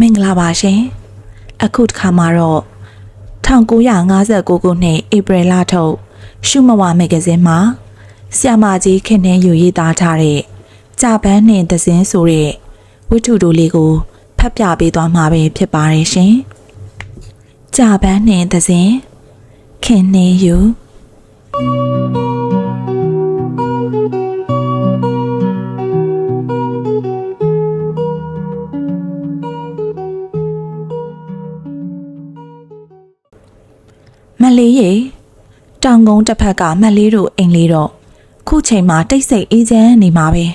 မင်္ဂလာပါရှင်အခုတစ်ခါမှာတော့1959ခုနှစ်ဧပြီလထုတ်ရှုမဝမဂ္ဂဇင်းမှာဆ iam မကြီးခင်နှင်းယူရေးသားထားတဲ့ကြာပန်းနှင့်သဇင်းဆိုတဲ့ဝတ္ထုတို့လေးကိုဖတ်ပြပေးသွားမှာပဲဖြစ်ပါတယ်ရှင်ကြာပန်းနှင့်သဇင်းခင်နှင်းယူ မက်လေးရေတောင်ကုန်းတစ်ဖက်ကမက်လေးတို့အိမ်လေးတော့ခုချိန်မှာတိတ်ဆိတ်အေးချမ်းနေမှာပဲ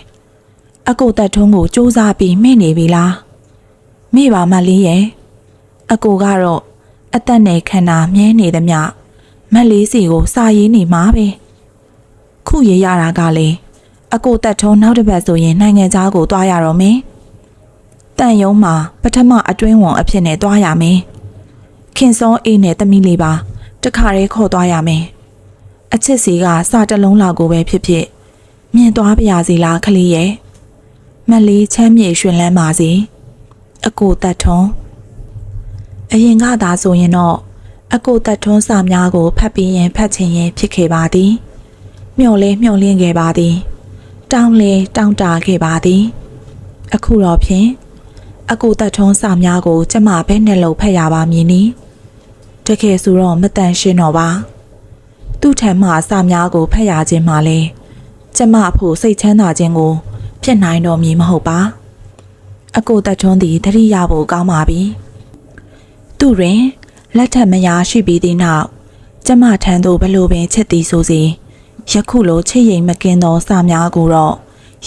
အကိုတက်ထုံးကိုစူးစမ်းပြီးမိနေပြီလားမိပါမက်လေးရေအကိုကတော့အသက်နဲ့ခန္ဓာမြဲနေသမျှမက်လေးစီကိုစာရေးနေမှာပဲခုရေးရတာကလေအကိုတက်ထုံးနောက်တစ်ပတ်ဆိုရင်နိုင်ငံသားကိုတွားရတော့မင်းတန်ယုံမှာပထမအတွင်းဝန်အဖြစ်နဲ့တွားရမင်းခင်စောအေးနဲ့တမီလေးပါ တခါတည်းခေါ်သွားရမယ်အချစ်စီကစာတစ်လုံးလောက်ကိုပဲဖြစ်ဖြစ်မြင်သွားပါရစီလားခလေးရဲ့မက်လေးချမ်းမြေရွှင်လန်းပါစေအကိုတတ်ထုံးအရင်ကသာဆိုရင်တော့အကိုတတ်ထွန်းစာများကိုဖတ်ပြီးရင်ဖတ်ချင်ရင်ဖြစ်ခဲ့ပါသည်မျော်လဲမျော်လင့်ခဲ့ပါသည်တောင်းလဲတောင်းတခဲ့ပါသည်အခုတော့ဖြင့်အကိုတတ်ထွန်းစာများကိုကျမဘဲနဲ့လို့ဖတ်ရပါမည်နီ တကယ်ဆိုတော့မတန်ရှင်းတော့ပါသူ့ထံမှစာများကိုဖတ်ရခြင်းမှလဲကျမအဖို့စိတ်ချမ်းသာခြင်းကို ဖြစ်နိုင်တော့မည်မဟုတ်ပါအကိုတတ်ထွန်းသည်တတိယဖို့ကောင်းပါပြီသူတွင်လက်ထပ်မယားရှိပြီးသည့်နောက်ကျမထံသို့ဘလို့ပင်ချစ်သည်ဆိုစီယခုလိုချစ်ရင်မကင်းသောစာများကိုတော့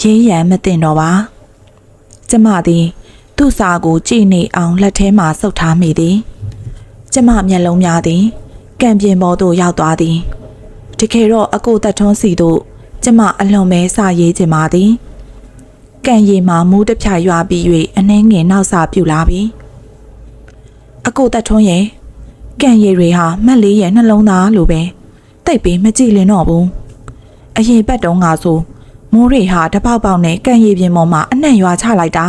ရေးရန်မတင်တော့ပါကျမသည် သူ့စာကိုကြည်နေအောင်လက်ထဲမှဆုပ်ထားမိသည် ကျမမျက်လုံးများသည်ကံပြင်ပေါ်သို့ရောက်သွားသည်တကယ်တော့အကိုတက်ထွန်းစီတို့ကျမအလွန်ပဲစာရေးခြင်းပါသည်ကံရည်မှာမူးတစ်ဖြာရွာပြီး၍အနှဲငယ်နောက်စာပြူလာပြီအကိုတက်ထွန်းရဲ့ကံရည်တွေဟာမက်လေးရဲ့နှလုံးသားလိုပဲတိတ်ပြီးမကြည့်လင်တော့ဘူးအရင်ဘက်တုန်းကဆိုမိုးတွေဟာတပေါက်ပေါက်နဲ့ကံရည်ပြင်ပေါ်မှာအနှံ့ရွာချလိုက်တာ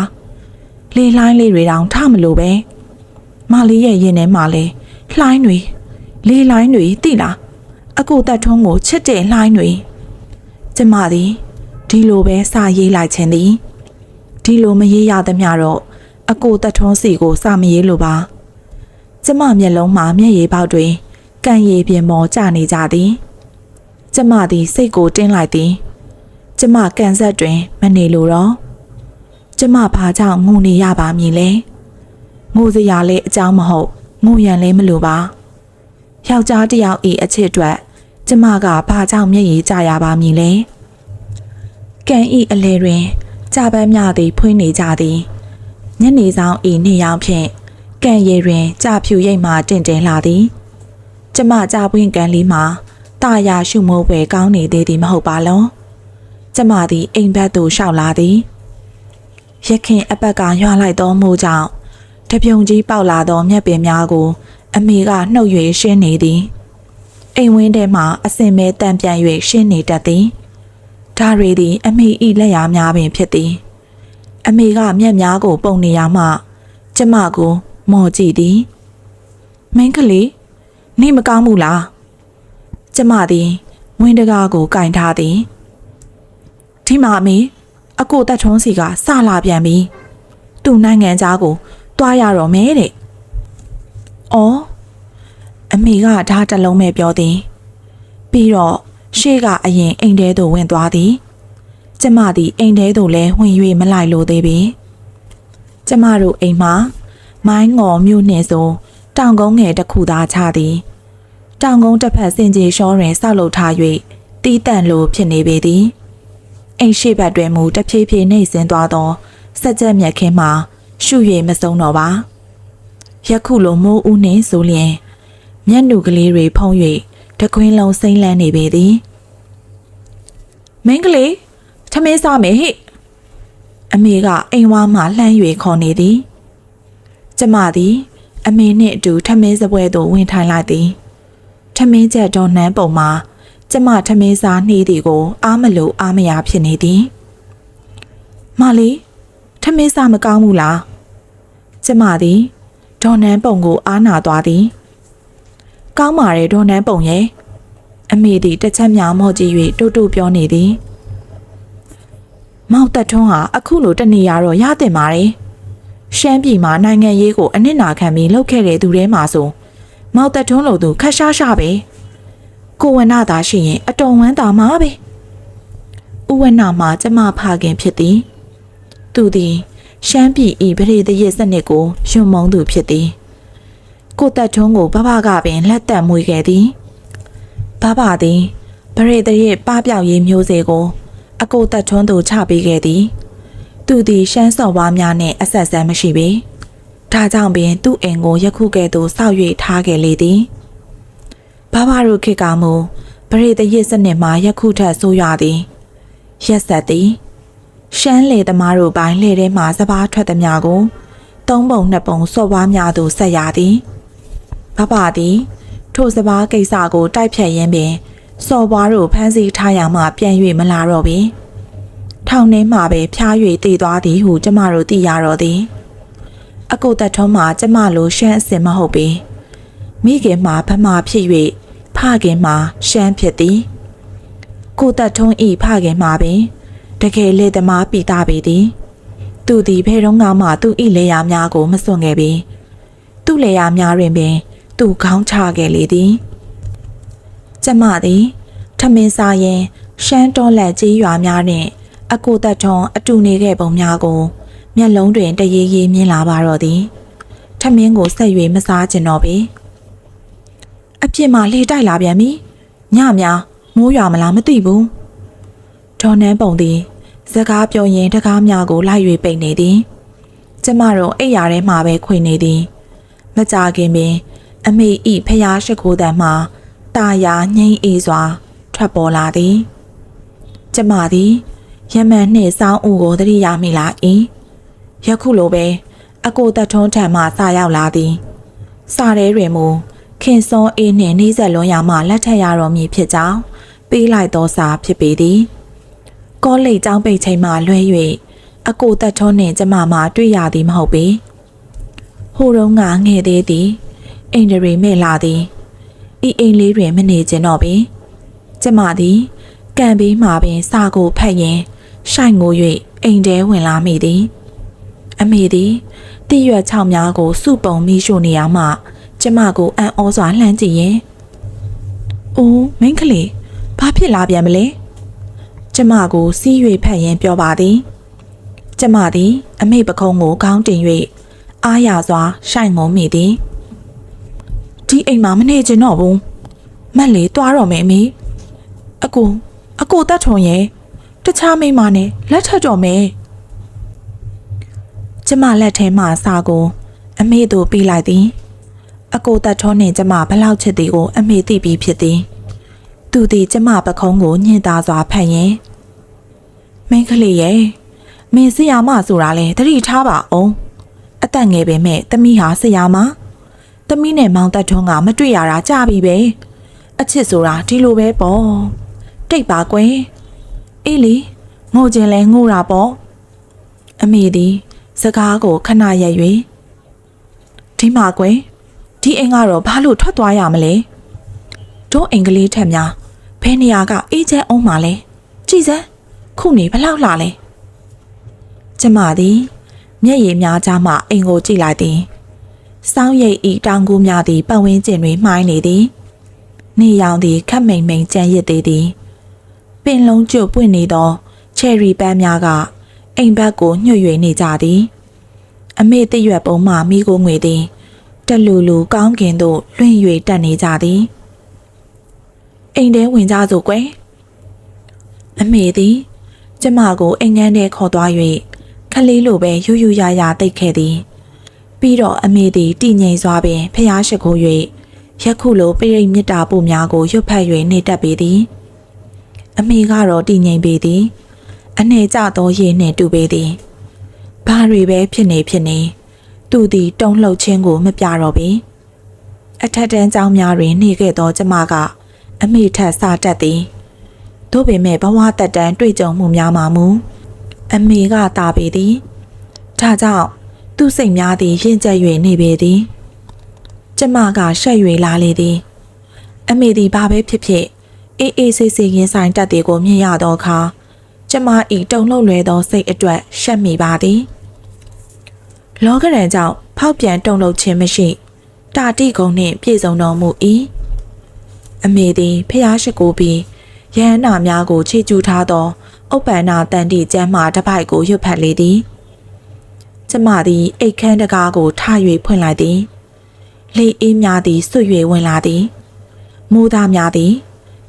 လေလှိုင်းလေးတွေတောင်ထမလို့ပဲ မလေးရဲ့ရင်ထဲမှာလေလှိုင်းတွေလေလှိုင်းတွေတိလားအကိုတက်ထွန်းကိုချစ်တဲ့လှိုင်းတွေကျမသည်ဒီလိုပဲစာရေးလိုက်ခြင်းသည်ဒီလိုမရေးရသမျှတော့အကိုတက်ထွန်းစီကိုစာမရေးလိုပါကျမမျက်လုံးမှာမျက်ရည်ပေါက်တွေကံရည်ပြင်ပေါ်ကျနေကြသည်ကျမသည်စိတ်ကိုတင်းလိုက်သည်ကျမကန်ဆက်တွင် မနေလိုတော့ကျမဘာကြောင့်ငိုနေရပါမည်လဲ ငိုစရာလည်းအကြောင်းမဟုတ်ငိုရန်လည်းမလိုပါယောက်ျားတစ်ယောက်ဤအချစ်အတွက်ကျမကဘာကြောင့်မျက်ရည်ကျရပါမည်လဲကံဤအလဲတွင်ကြပန်းများသည်ဖွင့်နေကြသည်ညနေဆောင်ဤနေရောင်ဖြင့်ကံရည်တွင်ကြဖြူရိပ်မှတင့်တယ်လာသည်ကျမကြပွင့်ကံလေးမှာတာယာရှုမိုးပဲကောင်းနေသေးသည်မဟုတ်ပါလုံးကျမသည်အိမ်ဘက်သို့ရှောက်လာသည်ရခင်အပတ်ကရွာလိုက်သောမိုးကြောင့် တပြုံကြီးပေါက်လာသောမျက်ပင်များကို အမေကနှုတ်၍ရှင်းနေသည်အိမ်ဝင်းထဲမှအစင်မဲတန်ပြန်၍ရှင်းနေတတ်သည်ဒါရီသည် အမေဤလက်ရာများပင်ဖြစ်သည် အမေကမျက်များကို ပုံနေရမှ ကျမကိုမော်ကြည့်သည်မင်းကလေးနေမကောင်းဘူးလားကျမသည် ဝင်းတကားကိုကင်ထားသည်ဒီမှာအမေအကိုတက်ထုံးစီကစလာပြန်ပြီသူ့နိုင်ငံသားကို တွားရတော့မယ်တဲ့။အော်အမေကဓာတ်တစ်လုံးပဲပြောသည်။ပြီးတော့ရှေ့ကအရင်အိမ်ထဲသို့ဝင်သွားသည်။ကျမသည်အိမ်ထဲသို့လည်းဝင်၍မလိုက်လို့သေးပြီ။ကျမတို့အိမ်မှာမိုင်းငေါ်မြို့နှင့်ဆိုတောင်ကုန်းငယ်တစ်ခုသာချသည်။တောင်ကုန်းတစ်ဖက်စင်ကြီးရှောတွင်ဆောက်လုပ်ထား၍တီးတန့်လိုဖြစ်နေပေသည်။အိမ်ရှိဘက်တွင်မူတဖြည်းဖြည်းနှိမ့်ဆင်းသွားသောစက်ကြက်မြက်ခင်းမှာ ရှု၍မစုံတော့ပါယခုလိုမိုးဦးနှင့်ဆိုလျင်မျက်နှုကလေးတွေဖုံး၍တကွင်းလုံးစိမ့်လန်းနေပေသည်မင်းကလေးထမင်းစားမယ်ဟိအမေကအိမ်ဝါမှလှမ်း၍ခေါ်နေသည်ကျမသည် အမေနှင့်အတူထမင်းစပွဲသို့ဝင်ထိုင်လိုက်သည်ထမင်းချက်တော်နှမ်းပုံမှာကျမထမင်းစားနှီးသည်ကို အားမလို့အားမရဖြစ်နေသည်မလေး ထမင်းစားမကောင်းဘူးလားကျကျမသည်ဒေါ်နန်းပုံကိုအားနာသွားသည်ကောင်းပါရဲ့ဒေါ်နန်းပုံရဲ့အမေသည်တစ်ချက်များမော့ကြည့်၍တူတူပြောနေသည်မောက်တက်ထွန်းဟာအခုလိုတနေရတော့ရတင်ပါတယ်ရှမ်းပြည်မှာနိုင်ငံရေးကိုအနစ်နာခံပြီးလှုပ်ခဲ့တဲ့သူတွေမှာဆိုမောက်တက်ထွန်းလိုသူခက်ရှားရှားပဲကိုဝနာသာရှိရင်အတော်ဝမ်းသာမှာပဲဥဝနာမှာကျမဖခင်ဖြစ်သည် သူသည် ရှမ်းပြည်ဤပရိသရစ်စနစ်ကိုယွံမုံသူဖြစ်သည်ကိုတက်ထွန်းကိုဘဘကပင်လက်တက်မွေခဲ့သည်ဘဘသည်ပရိသရစ်ပပျောက်ရေးမျိုးစေ့ကို အကိုတက်ထွန်းသူချပေးခဲ့သည် သူသည်ရှမ်းစော်ဝါးများနှင့်အဆက်ဆက်မရှိပေဒါကြောင့်ပင်သူ့အိမ်ကိုယခုကဲ့သို့စောက်၍ထားခဲ့လေသည်ဘဘတို့ခေတ်ကမူပရိသရစ်စနစ်မှာယခုထက်ဆိုးရွားသည်ရက်ဆက်သည် ရှမ်းလေသမားတို့ပိုင်းလေထဲမှစပားထွက်သည်များကိုသုံးပုံနှစ်ပုံစော့ဝါးများသို့ဆက်ရသည်ဘဘသည် ထိုစပားကိစ္စကိုတိုက်ဖြတ်ရင်းပင်စော်ဘွားတို့ဖမ်းဆီးထားရမှပြန်၍မလာတော့ပေထောင်ထဲမှပဲဖျား၍တည်သွားသည်ဟုကျမတို့သိရတော့သည် အကိုတက်ထုံးမှာကျမလိုရှမ်းအစင်မဟုတ်ပေမိခင်မှာဗမာဖြစ်၍ဖခင်မှာရှမ်းဖြစ်သည်ကိုတက်ထုံးဤဖခင်မှာပင် တကယ်လေသမားပိတာပေသည်သူသည်ဘယ်တော့မှသူ့ဤလေယာများကိုမစွန့်ခဲ့ပေသူ့လေယာများတွင်ပင် သူခေါင်းချခဲ့လေသည်ကျမသည်ထမင်းစားရင်ရှမ်းတော်လက်ကြီးရွာများနှင့်အကိုတက်ထုံးအတူနေခဲ့ပုံများကို မျက်လုံးတွင်တရေရေမြင်လာပါတော့သည်ထမင်းကိုဆက်၍မစားကျင်တော့ပေအပြစ်မှလေတိုက်လာပြန်ပြီညများမိုးရွာမလားမသိဘူး ဒေါ်နန်းပုံသည်စကားပြောရင်တကားများကိုလိုက်၍ပိတ်နေသည်ကျမတို့အိပ်ရာထဲမှာပဲခွေနေသည်မကြခင်ပင် အမေဤဖျားရှိခိုးတံမှตาယာငိမ့်အေးစွာ ထွက်ပေါ်လာသည်ကျမသည်ရမန်နှင့်စောင်းဦးကိုသတိရမိလာ၏ယခုလိုပဲအကိုတက်ထွန်းထံမှစာရောက်လာသည်စာထဲတွင်မူခင်စောအေးနှင့်နှီးဆက်လွန်ရာမှလက်ထက်ရတော်မူဖြစ်ကြောင်းပေးလိုက်သောစာဖြစ်ပေသည် ကောလိပ်ကျောင်းပိတ်ချိန်မှလွဲ၍အကိုတက်ထွန်းနှင့်ကျမမှတွေ့ရသည်မဟုတ်ပေဟိုတုန်းကငဲ့သေးသည်အိန္ဒြေမဲ့လာသည်ဤအိမ်လေးတွင်မနေခြင်းတော့ပင်ကျမသည်ကံပေးမှပင်စာကိုဖတ်ရင်ရှိုက်ငို၍အိမ်ထဲဝင်လာမိသည်အမေသည်တည့်ရွက်ချောင်းများကိုစုပုံမိရှို့နေရမှကျမကိုအံ့ဩစွာလှမ်းကြည့်ရင်။အိုးမိန်းကလေးဘာဖြစ်လာပြန်မလဲ။ ကျမကိုစီး၍ဖတ်ရင်ပြောပါသည်။ကျမသည် အမေပခုံးကိုခေါင်းတင်၍အားရစွာရှိုက်ငုံမိသည်။ဒီအိမ်မှာမနေချင်တော့ဘူး။မက်လေးတွားတော့မယ်အမေ။အကိုအကိုတတ်ထုံရဲ့တခြားမိန်းမနဲ့လက်ထပ်တော့မယ်။ကျမလက်ထဲမှစာကို အမေတို့ပေးလိုက်သည် အကိုတက်ထုံးနှင့်ကျမဘလောက်ချစ်သည်ကို အမေသိပြီးဖြစ်သည် သူသည်ကျမပခုံးကိုညှင်သာစွာဖတ်ရင် မင်းကလေးရဲ့မင်းဆရာမဆိုတာလေတတိထားပါအောင်အသက်ငယ်ပေမဲ့တမိဟာဆရာမတမိနဲ့မောင်တက်ထုံးကမတွေ့ရတာကြာပြီပဲအချစ်ဆိုတာဒီလိုပဲပေါ့တိတ်ပါကွယ်အေးလေငိုခြင်းလဲငိုတာပေါ့အမေသည်စကားကိုခဏရက်၍ဒီမှာကွယ်ဒီအိမ်ကတော့ဘာလို့ထွက်သွားရမလဲတို့အင်္ဂလိပ်ထက်များဘယ်နေရာကအေးချမ်းအောင်မှလဲကြည်စမ်း ခုနေဘလောက်လှလဲကျမသည်မျက်ရည်များကြားမှအိမ်ကိုကြည့်လိုက်သည်စောင်းရိပ်ဤတောင်ကူများသည်ပတ်ဝန်းကျင်တွင်မှိုင်းနေသည်နေရောင်သည်ခက်မိန်မိန်ကြမ်းရစ်သေးသည်ပင်လုံးကျွတ်ပွင့်နေသောချယ်ရီပန်းများကအိမ်ဘက်ကိုညှွတ်၍နေကြသည် အမေတရွက်ပုံမှမိကိုငွေသည်တလူလူကောင်းကင်သို့လွင့်၍တက်နေကြသည်အိမ်ထဲဝင်ကြစို့ကွယ်အမေသည် ကျမကိုအိမ်ငန်းထဲခေါ်သွား၍ခလေးလိုပဲယူယူရရတိတ်ခဲ့သည် ပြီးတော့အမေသည်တည်ငြိမ်စွာပင်ဖျားရှိခိုး၍ယခုလိုပိရိတ်မြစ်တာပို့များကိုရွတ်ဖတ်၍နေတတ်ပေသည်အမေကတော့တည်ငြိမ်ပေသည်အနေကျသောရေနှင့်တူပေသည်ဘာတွေပဲဖြစ်နေဖြစ်နေသူသည်တုံးလှုပ်ခြင်းကိုမပြတော့ပေအထက်တန်းကျောင်းများတွင် နေခဲ့သောကျမကအမိထက်စာတက်သည် သို့ပေမဲ့ဘဝတက်တန်းတွေ့ကြုံမှုများမှာမူအမေကတာပေသည်ဒါကြောင့်သူ့စိတ်များသည်ရင်ကျက်၍နေပေသည်ကျမကရှက်၍လာလေသည် အမေသည်ဘာပဲဖြစ်ဖြစ်အေးအေးဆေးဆေးရင်ဆိုင်တက်သည်ကိုမြင်ရသောအခါကျမဤတုံလှုပ်လွယ်သောစိတ်အတွက်ရှက်မိပါသည်လောကရန်ကြောင့်ဖောက်ပြန်တုံလှုပ်ခြင်းမရှိတာတိကုံနှင့်ပြည့်စုံတော်မူ၏အမေသည်ဖျားရှိကိုပြီး ရဟန္တာများကိုခြေကျူထားသောဥပ္ပန္နာတန်တိကျမ်းမာတစ်ပိုက်ကိုရွတ်ဖတ်လေသည်ကျမသည်အိတ်ခမ်းတကားကိုထား၍ဖွင့်လိုက်သည်လေအေးများသည်ဆွတ်၍ဝင်လာသည်မူသားများသည်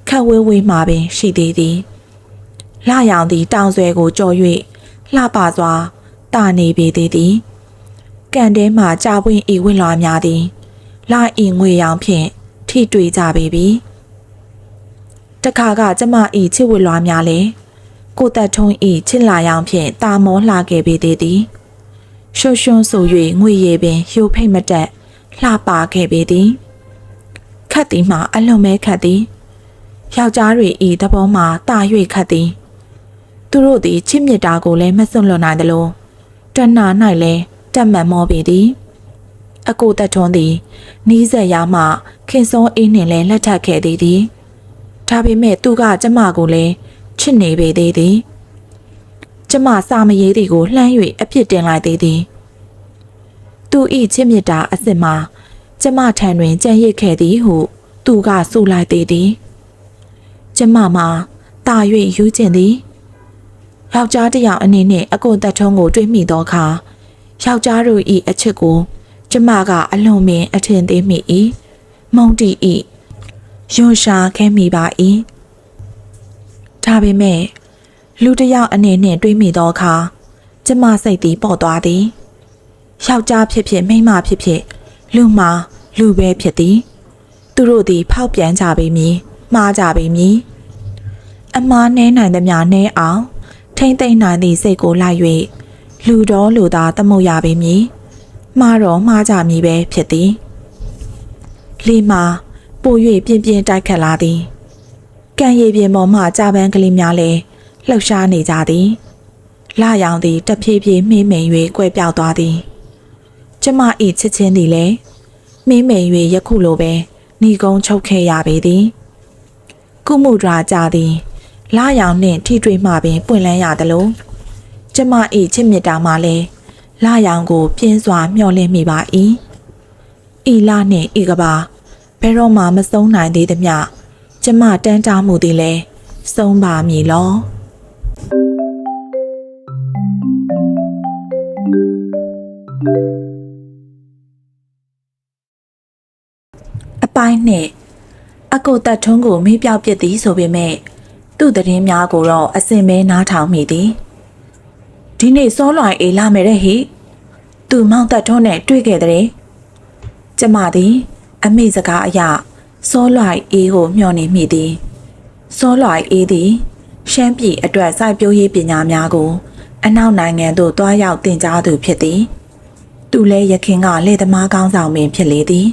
ခက်ဝေးဝေးမှပင်ရှိသေးသည်လှရောင်သည်တောင်ဆွဲကိုကြော်၍လှပစွာတာနေပေသေးသည်ကံထဲမှကြာပွင့်ဤဝင့်လွာများသည်လှဤငွေရောင်ဖြင့်ထိတွေ့ကြပေပြီ တခါကကျမဤချစ်ဝင့်လွာများလဲကိုတက်ထုံးဤချစ်လာရောင်ဖြင့်တာမောလှခဲ့ပေသေးသည်ရှုံရှုံဆို၍ငွေရည်ပင်ဟိုဖိတ်မတက်လှပခဲ့ပေသည်ခတ်သည်မှာအလွန်မဲခတ်သည်ယောက်ျားတွေဤသဘောမှာတာ၍ခတ်သည်သူတို့သည်ချစ်မြတ်တာကိုလည်းမစွန့်လွတ်နိုင်သလိုတဏှာ၌လည်းတက်မှတ်မောပေသည်အကိုတက်ထွန်းသည်နီးစက်ရမှခင်စောအေးနှင့်လည်းလက်ထပ်ခဲ့သည်သည် ဒါပေမဲ့သူကကျမကိုလည်းချစ်နေပေသေးသည်ကျမစာမရေးသည်ကိုလှမ်း၍အပြစ်တင်လိုက်သေးသည်သူဤချစ်မြတ်တာအစ်စ်မှာကျမထံတွင်ကြံ့ရစ်ခဲ့သည်ဟုသူကဆိုလိုက်သေးသည်ကျမမှာတာ၍ယူကျင်သည်ယောက်ျားတစ်ယောက်အနေနဲ့အကိုတက်ထုံးကိုတွေးမိသောအခါယောက်ျားတို့၏အချစ်ကို ကျမကအလွန်ပင်အထင်သေးမိ၏မုံတီ၏ ယွန်ရှာခဲမိပါ၏ဒါပေမဲ့လူတစ်ယောက်အနေနဲ့တွေးမိသောအခါကျမစိတ်သည်ပေါ့သွားသည်ယောက်ျားဖြစ်ဖြစ်မိန်းမဖြစ်ဖြစ်လူမှာလူပဲဖြစ်သည် သူတို့သည် ဖောက်ပြန်ကြပေမည်မှားကြပေမည်အမားနှဲနိုင်သမျှနှဲအောင်ထိမ့်သိမ့်နိုင်သည့်စိတ်ကိုလိုက်၍လူတော်လူသားသမုတ်ရပေမည်မှားတော့မှားကြမည်ပဲဖြစ်သည်လီမာ ပို၍ပြင်းပြင်းတိုက်ခတ်လာသည်ကံရည်ပြင်ပေါ်မှကြာပန်းကလေးများလည်းလှုပ်ရှားနေကြသည်လာရောင်သည်တဖြည်းဖြည်းမှိမ့်မိန်၍ကွဲပြောက်သွားသည်ကျမဤချစ်ချင်းသည်လည်းမင်းမိန်၍ယခုလိုပဲဏီကုံချုပ်ခဲ့ရပေသည်ကုမှုဒရာကြသည်လာရောင်နှင့်ထိတွေ့မှပင်ပွင့်လန်းရသလိုကျမဤချစ်မြတ်တာမှလည်းလာရောင်ကို ပြင်းစွာမျှော်လင့်မိပါ၏ဤလာနှင့်ဤကဘာ ဘယ်တော့မှမဆုံးနိုင်သေးသမျှကျမတန်းတားမှုသည်လည်းဆုံးပါမည်လောအပိုင်းနဲ့အကိုတက်ထုံးကိုမေးပြောက်ပြစ်သည်ဆိုပေမဲ့သူ့သတင်းများကိုတော့အစင်မဲနားထောင်မိသည်ဒီနေ့စောလွိုင်အေးလာမယ်တဲ့ဟိသူမောင်တက်ထုံးနဲ့တွေ့ခဲ့တဲ့ကျမသည် အမေစကားအရစောလွိုင်အေးကိုမျှော်နေမိသည်စောလွိုင်အေးသည်ရှမ်းပြည်အတွက်စိုက်ပျိုးရေးပညာများကို အနောက်နိုင်ငံသို့တွားရောက်တင်ကြားသူဖြစ်သည် သူလည်းရခင်ကလေသမားကောင်းဆောင်ပင်ဖြစ်လေသည်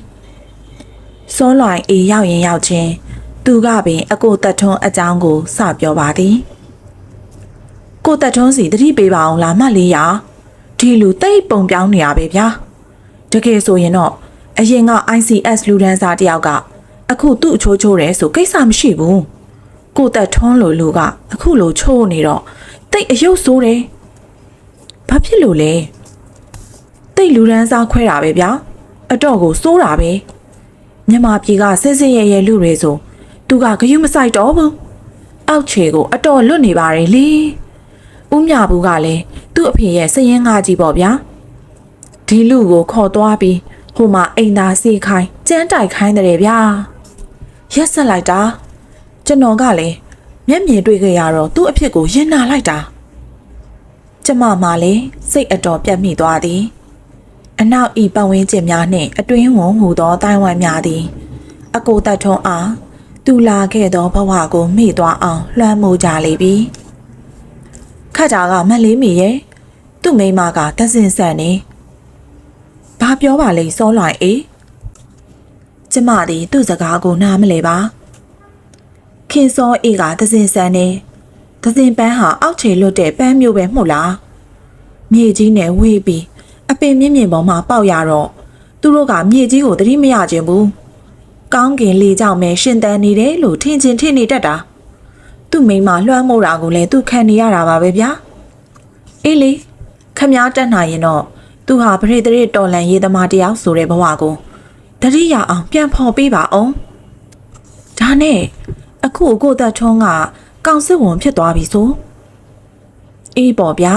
စောလွိုင်အေးရောက်ရင်ရောက်ချင်းသူကပင်အကိုတက်ထွန်းအကြောင်းကိုစပြောပါသည်ကိုတက်ထွန်းစီတတိပေးပါအောင်လားမလေးရဒီလူတိတ်ပုံပြောင်းနေရပဲဗျာတကယ်ဆိုရင်တော့ အရင်က ICS လူဒန်းစားတယောက်ကအခုသူ့အချိုးချိုးတယ်ဆိုကိစ္စမရှိဘူးကိုတက်ထွန်းလိုလူကအခုလိုချိုးနေတော့တိတ်အယုတ်ဆိုးတယ်ဘာဖြစ်လို့လဲတိတ်လူဒန်းစားခွဲတာပဲဗျာအတော့ကိုစိုးတာပဲမြမပြေကဆဲဆဲရဲရဲလူတွေဆိုသူကဂယုမဆိုင်တော့ဘူးအောက်ခြေကိုအတော်လွတ်နေပါတယ်လေဦးမြဘူးကလည်းသူ့အဖေရဲ့စည်ရင်ငါကြီးပေါ့ဗျာဒီလူကိုခေါ်သွားပြီး ဟိုမှာအိမ်သာစီခိုင်းကြမ်းတိုက်ခိုင်းတယ်ဗျာရက်ဆက်လိုက်တာကျွန်တော်ကလည်းမျက်မြင်တွေ့ခဲ့ရတော့သူ့အဖြစ်ကိုရင်နာလိုက်တာကျမမှလည်းစိတ်အတော်ပြတ်မိသွားသည်အနောက်ဤပတ်ဝန်းကျင်များနှင့်အတွင်းဝန်ဟူသောတိုင်းဝိုင်းများသည် အကိုတတ်ထွန်းအားသူလာခဲ့သောဘဝကိုမေ့သွားအောင်လွှမ်းမိုးကြလေပြီခတ်တာကမက်လေးမီရဲ့သူ့မိန်းမကတဆင်ဆန်နေ ဘာပြောပါလိမ့်စောလွိုင်အေးကျမသည်သူ့စကားကိုနားမလဲပါခင်စောအေးကတဆင်ဆန်နေတဆင်ပန်းဟာအောက်ခြေလွတ်တဲ့ပန်းမျိုးပဲမှုလားမြေကြီးနဲ့ဝေးပြီးအပင်မြင့်မြင့်ပေါ်မှာပေါက်ရတော့သူတို့ကမြေကြီးကိုသတိမရခြင်းဘူးကောင်းကင်လေကြောင့်ပဲရှင်တန်နေတယ်လို့ထင်ချင်းထင်နေတတ်တာသူ့မိန်းမလွှမ်းမိုးတာကိုလည်းသူခံနေရတာပါပဲဗျာအေးလေခမားတက်နိုင်ရင်တော့ သူဟာပရိသေရတော်လန်ရေးသမားတယောက်ဆိုတဲ့ဘဝကိုတတိယအောင်ပြန်ဖော်ပေးပါအောင်ဒါနဲ့အခုကိုသက်ထုံးကကောင်စစ်ဝန်ဖြစ်သွားပြီဆိုအေးပေါ့ဗျာ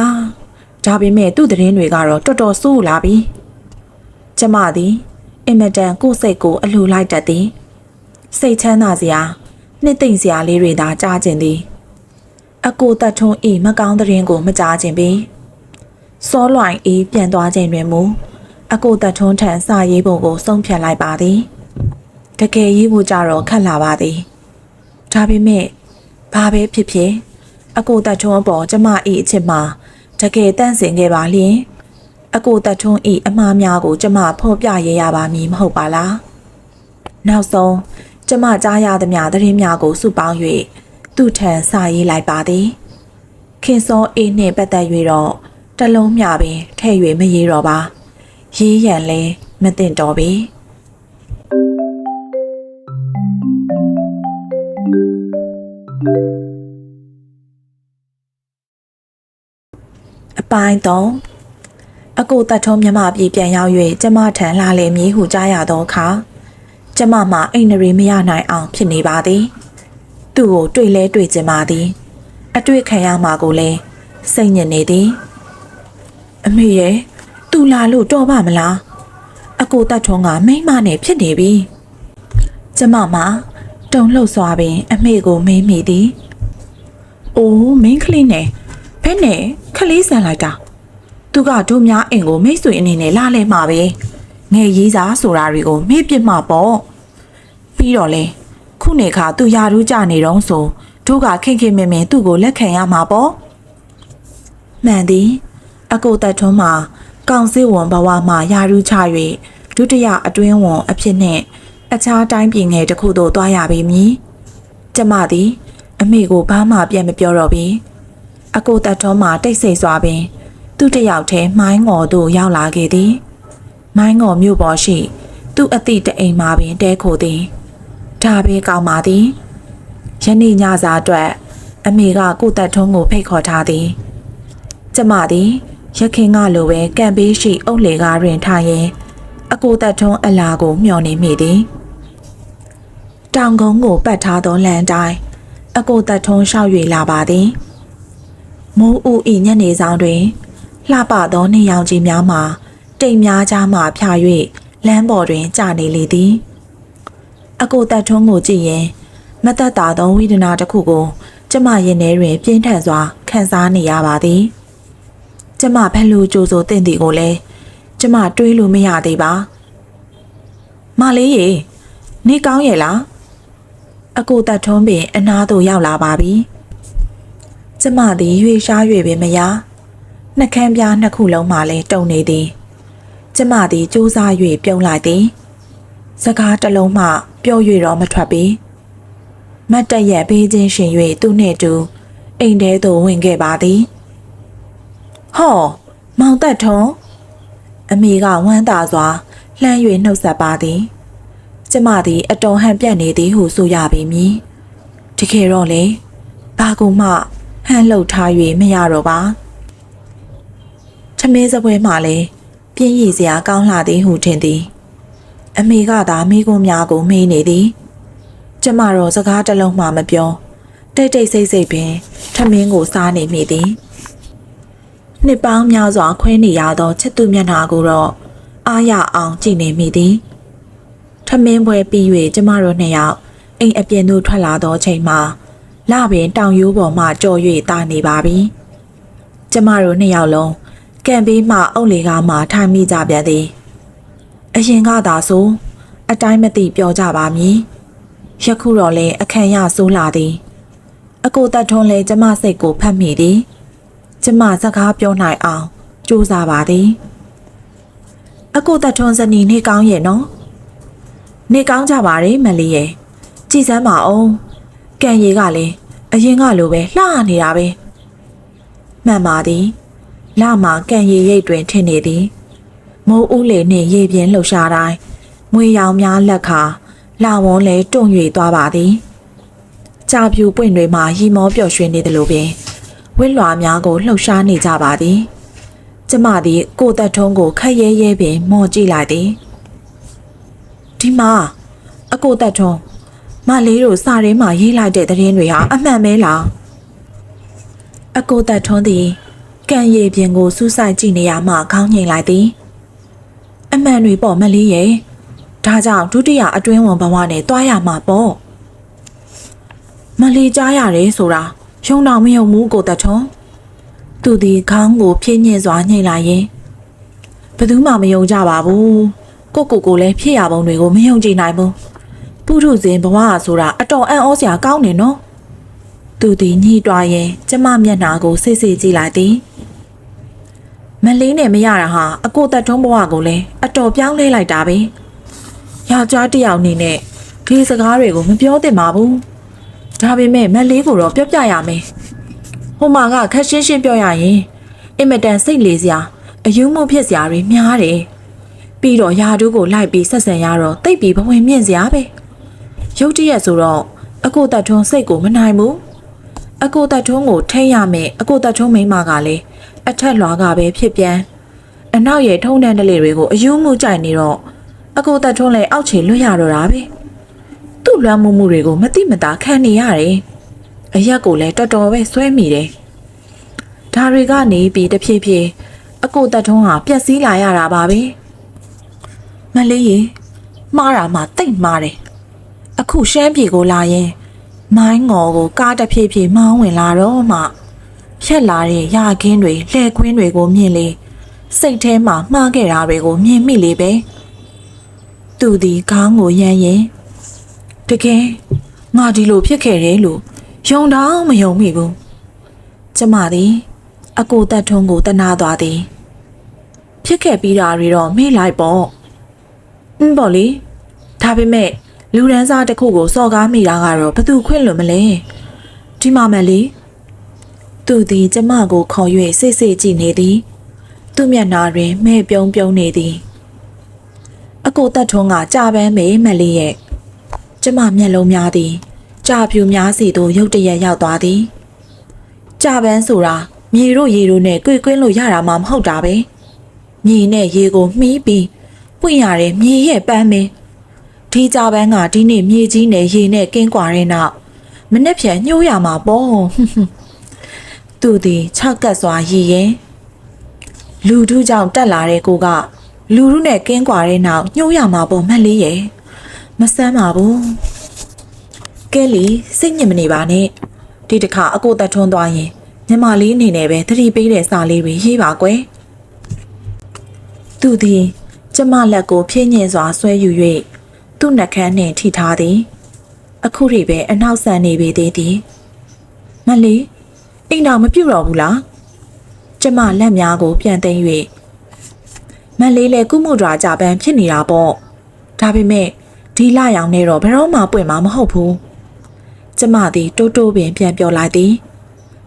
ဒါပေမဲ့သူ့သတင်းတွေကတော့တော်တော်ဆိုးလာပြီကျမသည်အင်မတန်ကိုယ်စိတ်ကိုအလှူလိုက်တတ်သည်စိတ်ချမ်းသာစရာနှစ်သိမ့်စရာလေးတွေသာကြားကျင်သည်အကိုတတ်ထုံးဤမကောင်းသတင်းကိုမကြားခြင်းပေ စောလွိုင်ဤပြန်သွားခြင်းတွင်မူအကိုတတ်ထုံးထံစာရေးပုံကိုဆုံးဖြတ်လိုက်ပါသည်တကယ်ရေးဖို့ကြတော့ခက်လာပါသည်ဒါပေမဲ့ဘာပဲဖြစ်ဖြစ်အကိုတတ်ထုံးအပေါ်ကျမဤအချစ်မှာတကယ်တန့်စင်ခဲ့ပါလျင်အကိုတတ်ထုံးဤအမှားများကို ကျမဖော်ပြရရပါမည်မဟုတ်ပါလားနောက်ဆုံးကျမကြားရသမျှသတင်းများကိုစုပေါင်း၍သူ့ထံစာရေးလိုက်ပါသည်ခင်စောအေးနှင့်ပတ်သက်၍တော့ တလုံးမျှပင်ထဲ့၍မရေးတော့ပါရေးရန်လဲမသိတော့ပြီအပိုင်းတော့အကိုတတ်ထုံးမြမပြေပြန်ရောက်၍ကျမထံလာလေမြေးဟုကြားရသောအခါကျမမှအိမ်နရီမရနိုင်အောင်ဖြစ်နေပါသည်သူ့ကိုတွေ့လဲတွေ့ကျင်ပါသည် အတွေ့ခံရမှာကိုလည်းစိတ်ညစ်နေသည် အမေရဲ့သူလာလို့တော့ပါမလားအကိုတတ်ထုံးကမိမနဲ့ဖြစ်နေပြီကျမမှတုံလှုပ်စွာပင် အမေကိုမေးမိသည်အိုးမင်းကလေးနဲ့ဘယ်နဲ့ခလေးဆန်လိုက်တာသူကတို့များအိမ်ကိုမိတ်ဆွေအနေနဲ့လာလဲမှာပဲငယ်ရေးစားဆိုတာတွေကိုမေ့ပြစ်မှာပေါ့ပြီးတော့လဲခုနေခါသူယာရူးကြနေတော့ဆိုတို့ကခင်ခင်မင်မင်သူ့ကိုလက်ခံရမှာပေါ့မှန်သည် အကိုတက်ထွန်းမှာကောင်စစ်ဝန်ဘဝမှာယာရူးချ၍ဒုတိယအတွင်းဝန်အဖြစ်နဲ့အခြားတိုင်းပြည်ငယ်တစ်ခုသို့သွားရပေမည်ကျမသည် အမေကိုဘာမှပြန်မပြောတော့ပြီအကိုတက်ထွန်းမှာတိတ်ဆိတ်စွာပင် သူ့တယောက်တည်းမိုင်းငေါ်သို့ရောက်လာခဲ့သည်မိုင်းငေါ်မြို့ပေါ်ရှိ သူ့အသည့်တအိမ်မှာပင်တဲခိုသည်ဒါပဲကောင်းပါသည်ယနေ့ညစာအတွက် အမေကကိုတက်ထုံးကိုဖိတ်ခေါ်ထားသည်ကျမသည် ရခင်ကလိုပဲကံပေးရှိအုပ်လေကားတွင်ထားရင်အကိုတက်ထုံးအလာကိုမျှော်နေမိသည်တောင်ကုန်းကိုပတ်ထားသောလမ်းတိုင်းအကိုတက်ထုံးရှောက်၍လာပါသည်မိုးဦးဤညနေဆောင်တွင်လှပသောနေရောင်ကြီးများမှာတိမ်များကြားမှဖြာ၍လမ်းပေါ်တွင်ကျနေလေသည်အကိုတက်ထုံးကိုကြည့်ရင်မသက်သာသောဝိဒနာတစ်ခုကို ကျမရင်ထဲတွင်ပြင်းထန်စွာခံစားနေရပါသည် ကျမဘယ်လိုကြိုးစိုးတင်သည်ကိုလည်းကျမတွေးလို့မရသေးပါမလေးရေနေကောင်းရဲ့လားအကိုတက်ထုံးပင်အနားသို့ရောက်လာပါပြီကျမသည်ရွေရှား၍ပင်မရနှကန်းပြားနှစ်ခုလုံးမှလည်းတုံနေသည်ကျမသည်စူးစား၍ပြုံးလိုက်သည်စကားတစ်လုံးမှပြော၍တော့မထွက်ပေမတ်တက်ရက်ဘေးချင်းရှင်၍သူနှင့်တူအိမ်ထဲသို့ဝင်ခဲ့ပါသည် ဟောမောင်သက်ထုံးအမေကဝမ်းသာစွာလှမ်း၍နှုတ်ဆက်ပါသည်ကျမသည်အတော်ဟန်ပြတ်နေသည်ဟုဆိုရပေမည်တကယ်တော့လေဘာကူမှဟန်လှုပ်ထား၍မရတော့ပါထမင်းစပွဲမှလည်းပြင်းရည်စရာကောင်းလှသည်ဟုထင်သည် အမေကသာမိကုန်းများကိုမေးနေသည် ကျမတော့စကားတစ်လုံးမှမပြောတိတ်တိတ်ဆိတ်ဆိတ်ပင်ထမင်းကိုစားနေမိသည် နှစ်ပေါင်းများစွာခွဲနေရသောချစ်သူမျက်နှာကိုတော့အားရအောင်ကြည့်နေမိသည်ထမင်းပွဲပြီး၍ကျမတို့နှစ်ယောက်အိမ်အပြင်သို့ထွက်လာသောအချိန်မှာလပင်တောင်ရိုးပေါ်မှကြော်၍တာနေပါပြီကျမတို့နှစ်ယောက်လုံးကံပေးမှအုပ်လေကားမှထိုင်မိကြပြန်သည်အရင်ကသာဆိုအတိုင်းမသိပြောကြပါမည်ယခုတော့လေအခန့်ရဆိုးလာသည် အကိုတက်ထွန်းလဲကျမစိတ်ကိုဖတ်မိသည် ကျမစကားပြောနိုင်အောင်ကြိုးစားပါသည်အကိုတက်ထွန်းစနီနေကောင်းရဲ့နော်နေကောင်းကြပါရဲ့မလေးရဲ့ကြည်စမ်းပါအောင်ကံရည်ကလည်းအရင်ကလိုပဲလှနေတာပဲမှန်ပါသည်လမှာကံရည်ရိတ်တွင်ထင်နေသည်မိုးဦးလေနှင့်ရေပြင်းလှုပ်ရှားတိုင်းငွေရောင်များလက်ခါလာဝန်းလဲတွန့်၍သွားပါသည်ကြာပြူပွင့်တွေမှာရီမောပျော်ရွှင်နေသလိုပင် ဝစ်လွာများကိုလှုပ်ရှားနေကြပါသည်ကျမသည်ကိုသက်ထုံးကိုခက်ရဲရဲပင်မော်ကြည့်လိုက်သည်ဒီမှာအကိုသက်ထုံးမလေးတို့စာရင်းမှာရေးလိုက်တဲ့သတင်းတွေဟာအမှန်ပဲလားအကိုသက်ထုံးသည်ကံရည်ပြင်ကိုစူးစိုက်ကြည့်နေရမှခေါင်းငိန်လိုက်သည်အမှန်တွေပေါ့မလေးရဲ့ဒါကြောင့်ဒုတိယအတွင်းဝန်ဘဝနဲ့တွားရမှာပေါ့မလေးကြားရတယ်ဆိုတာ ရုံတော်မယုံဘူးကိုတထုံးသူဒီခေါင်းကိုဖြင်းညင်စွာညှိလိုက်ရင်ဘယ်သူမှမယုံကြပါဘူးကိုကိုကိုလည်းဖြစ်ရပုံတွေကိုမယုံကြည်နိုင်ဘူးပုထုဇဉ်ဘဝဆိုတာအတော်အံ့ဩစရာကောင်းနေနော်သူဒီညှိတွားရင်ကျမမျက်နှာကိုစိတ်စိတ်ကြည့်လိုက်သည်မလေးနဲ့မရတာဟာအကိုသက်ထုံးဘဝကိုလည်းအတော်ပြောင်းလဲလိုက်တာပဲ။ယောက်ျားတစ်ယောက်အနေနဲ့ဒီစကားတွေကိုမပြောသင့်ပါဘူး။ ဒါပေမဲ့မလေးကိုတော့ပြောပြရမယ်။ဟိုမှာကခက်ရှင်းရှင်းပြောရရင်အင်မတန်စိတ်လေးစရာအယူမှုဖြစ်စရာတွေများတယ်။ပြီးတော့ယာတို့ကိုလိုက်ပြီးဆက်ဆံရတော့တိတ်ပြီးဘဝင်မြင့်စရာပဲ။ရုတ်တရက်ဆိုတော့အကိုသက်ထုံးစိတ်ကိုမနိုင်ဘူး။အကိုသက်ထုံးကိုထိတ်ရမယ်အကိုသက်ထုံးမိန်းမကလည်းအထက်လွာကပဲဖြစ်ပြန်အနောက်ရဲ့ထုံးတန်းတလေတွေကိုအယုံမှုကြိုက်နေတော့အကိုတက်ထုံးလဲအောက်ခြေလွတ်ရတော့တာပဲ သူ့လွမ်းမှုမှုတွေကိုမတိမတာခံနေရတယ်အရက်ကိုလည်းတော်တော်ပဲဆွဲမိတယ်ဒါတွေကနေပြီးတဖြည်းဖြည်းအကိုတက်ထုံးဟာပြက်စီးလာရတာပါပဲမလေးရေမှားတာမှတိတ်မှားတယ်အခုရှမ်းပြည်ကိုလာရင်မိုင်းငေါ်ကိုကားတစ်ဖြည်းဖြည်းမောင်းဝင်လာတော့မှဖြက်လာတဲ့ရာခင်းတွေလှဲ့ခွင်းတွေကိုမြင်လေစိတ်ထဲမှာမှားခဲ့တာတွေကိုမြင်မိလေပဲသူဒီခေါင်းကိုရမ်းရင် တကယ်ငါဒီလိုဖြစ်ခဲ့တယ်လို့ယုံတော့မယုံမိဘူးကျမသည်အကိုတက်ထုံးကိုတနာသွားသည် ဖြစ်ခဲ့ပြီးတာတွေတော့မေ့လိုက်ပေါ့အင်းပေါ့လေဒါပေမဲ့လူရန်စားတစ်ခုကိုစော်ကားမိတာကတော့ဘသူခွင့်လွန်မလဲဒီမှာမလေးသူသည်ကျမကိုခေါ်၍စိတ်စိတ်ကြည့်နေသည် သူ့မျက်နှာတွင်မဲ့ပြုံးပြုံးနေသည် အကိုတက်ထွန်းကကြာပန်းမေးမလေးရဲ့ ကျမမျက်လုံးများသည်ကြာပြူများစီသို့ရုတ်တရက်ရောက်သွားသည်ကြာပန်းဆိုတာမြေတို့ရေတို့နဲ့ကြွေကွင်းလို့ရတာမှမဟုတ်တာပဲမြေနဲ့ရေကိုမှီးပြီးပွင့်ရတဲ့မြေရဲ့ပန်းမင်းဒီကြာပန်းကဒီနေ့မြေကြီးနဲ့ရေနဲ့ကင်းကွာတဲ့နောက်မနေ့ဖြန်ညှိုးရမှာပေါ့ဟွန်းဟွန်းသူသည်ခြောက်ကပ်စွာရည်ရင်လူထုကြောင့်တက်လာတဲ့ကိုကလူထုနဲ့ကင်းကွာတဲ့နောက်ညှိုးရမှာပေါ့မက်လေးရဲ့ မဆမ်းပါဘူးကဲလီစိတ်ညစ်မနေပါနဲ့ဒီတစ်ခါအကိုတက်ထွန်းသွားရင်ညီမလေးအနေနဲ့ပဲသတိပေးတဲ့စာလေးတွေရေးပါကွယ်သူသည်ကျမလက်ကိုဖြင်းညင်စွာဆွဲယူ၍သူ့နှက်ခမ်းနှင့်ထိထားသည် အခုထိပဲအနောက်ဆန်နေပေသေးသည်မလေးအိမ်တော်မပြုတ်တော့ဘူးလားကျမလက်များကို ပြန်သိမ်း၍မန်လေးလည်းကုမှုဒရာကြပန်းဖြစ်နေတာပေါ့ဒါပေမဲ့ ဒီလရောင်နဲ့တော့ဘယ်တော့မှပွင့်မှာမဟုတ်ဘူးကျမသည်တိုးတိုးပင်ပြန်ပြောလိုက်သည်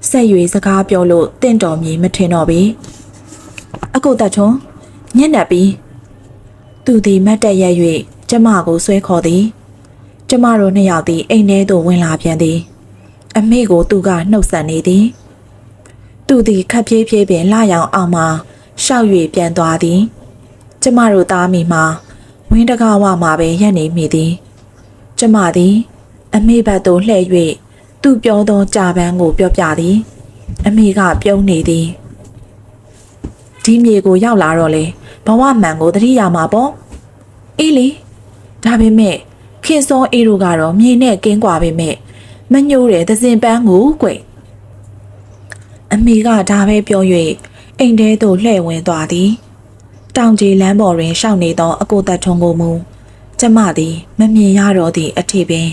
ဆက်၍စကားပြောလို့တင့်တော်မြည်မထင်တော့ပြီအကုတ်တထုံညံ့နေပြီသူသည်မတ်တက်ရက်၍ကျမကိုဆွဲခေါ်သည်ကျမတို့နှစ်ယောက်သည်အိမ်ထဲသို့ဝင်လာပြန်သည်အမေကိုသူကနှုတ်ဆက်နေသည်သူသည်ခပ်ပြေးပြေးပင်လာရောင်အောင်မှရှောက်၍ပြန်သွားသည်ကျမတို့သားမိမှာ ဝင်းတကားဝမှာပဲရက်နေမိသည်ကျမသည် အမေဘက်သို့လှည့်၍သူ့ပြောသောကြာပန်းကိုပြောပြသည် အမေကပြုံးနေသည်ဒီမြေကိုရောက်လာတော့လေဘဝမှန်ကိုတတိယမှာပေါ့အေးလေဒါပေမဲ့ခင်စောအေးတို့ကတော့မြေနဲ့ကင်းကွာပေမဲ့မညိုးတဲ့သစင်ပန်းကိုကွအမေကဒါပဲပြော၍အိမ်ထဲသို့လှည့်ဝင်သွားသည်။ တောင်ကြီးလမ်းပေါ်တွင်ရှောက်နေသောအကိုသက်ထုံကိုမူကျမသည်မမြင်ရတော့သည့်အထည်ပင်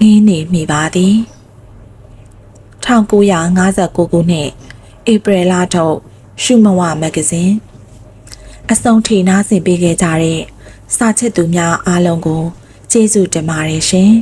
ငင်းနေမိပါသည်1959ခုနှစ်ဧပြီလထုတ်ရှုမဝမဂ္ဂဇင်းအဆုံးထိနားဆင်ပေးခဲ့ကြတဲ့စာချစ်သူများအားလုံးကိုကျေးဇူးတင်ပါတယ်ရှင်